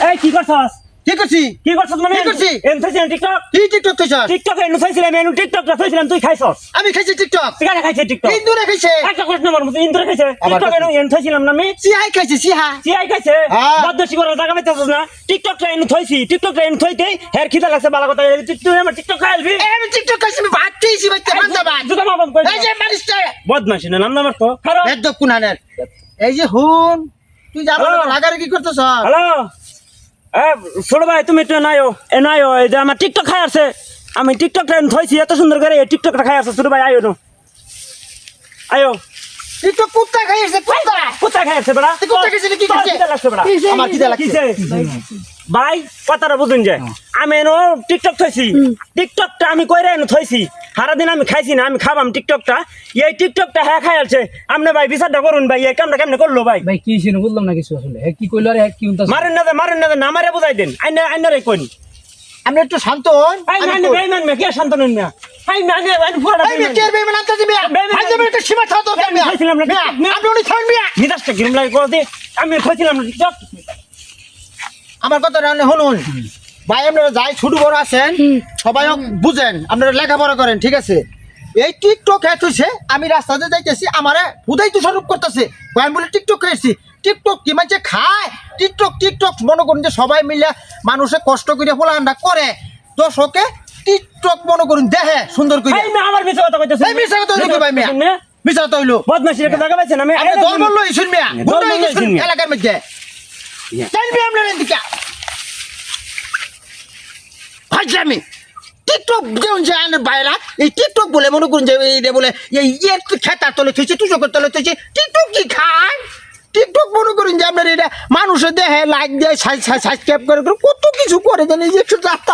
এই কি করছস? কি করছি? কি করছস মানে? কি করছি? এন থইছিলাম টিকটক? কি টিকটক এন থইছিলাম এন টিকটক থইছিলাম তুই খাইছস? আমি খাইছি টিকটক। খাইছে টিকটক? ইন্দুরে খাইছে। একটা প্রশ্ন আমার মতো খাইছে? আবার টিকটক এন এন থইছিলাম না আমি খাইছে সিহা। সিআই খাইছে। বদমাশি করে টাকা পাইতেছস না? টিকটক এন থইছি টিকটক এন থইতে হের খিদা লাগছে বালা কথা। তুই আমার টিকটক খাইলবি এ, আমি টিকটক খাইছি আমি ভাত খেয়েছি বাইতে বান্দা ভাত জুতা মাবাম কই? এই যে বদমাশি না নাম নামার তো। খারাপ। একদম কুনানের। এই যে হুন তুই যা হ্যালো। লাগারে কি করতেছ হ্যালো। ছোট ভাই তুমি একটু নাইও এ নাইও এই যে আমার টিকটক খাই আছে। আমি টিকটকটা থইছি এত সুন্দর করে এই টিকটকটা খাই আছে। ছোট ভাই আয়ো নো। আয়ো। টিকটক কুত্তা খাইছে কুত্তা। কোথায় খাই আছে বেড়া। কুত্তা খাইছে কি বেড়া? আমার খিদা লাগছে? ভাই কথাটা বুঝুন যে আমি এনো টিকটক থইছি। টিকটকটা আমি কইরা এনে থইছি। সারাদিন আমি খাইছি না আমি খাবাম টিকটকটা এই টিকটকটা হ্যাঁ খাই আছে আমনে ভাই বিচারটা করুন ভাই এই কামটা কেমনে করল ভাই? ভাই কি ছিল বুঝলাম না কিছু আসলে। হ্যাঁ কি কইলো আর হ্যাঁ কি উনতাছে মারেন না মারেন না না মারে বুঝাই দেন। আইনা আইনা রে কোন আমি একটু শান্ত হন। আই আমি না একটু- বেইমান মে কে শান্ত নন মিয়া? আই না নে। আই মেয়ে, টের বেইমান আনতে দিবি আজ আমি একটা সীমা থাকা দরকার না। আপনি উনি মিয়া। মিদাসটা গিরম লাগে করে দে। আমি কইছিলাম না টিকটক আমার কথা শুনুন। ভাই আপনারা যাই ছোট বড় আছেন সবাই বুঝেন আপনারা লেখাপড়া করেন ঠিক আছে? এই টিকটক হ্যাঁ তুইছে আমি রাস্তাতে যাইতেছি আমারে হুদাই তো স্বরূপ করতেছে আমি বলে টিকটক খেয়েছি টিকটক কি মানে খায়? টিকটক টিকটক মনে করুন যে সবাই মিলে মানুষে কষ্ট করে ফোলান্ডা করে। দর্শকে টিকটক মনে করুন দেখে সুন্দর করে। আমার মিছে কথা কইতেছ এই মিশা কথা হইল ভাই মিয়া? মিশা কথা হইল। বদমাশি একটা জায়গা পাইছেন আমি। আপনি দল বলল ইসুন মিয়া দল গুন্ডা বলল ইসুন ইসুন মিয়া। এলাকার মধ্যে। টিকটক যেমন যে আনের এই টিকটক বলে, মনে করুন যে বলে, এই ইয়ের খেতার তলে থইছে, তুষকের তলে থইছে টিকটক কি খায়? টিকটক মনে করুন যে আপনার মানুষের দেহে লাইক দেয় সাইজ ক্যাপ করে কত কিছু করে জানি যে একটু রাস্তা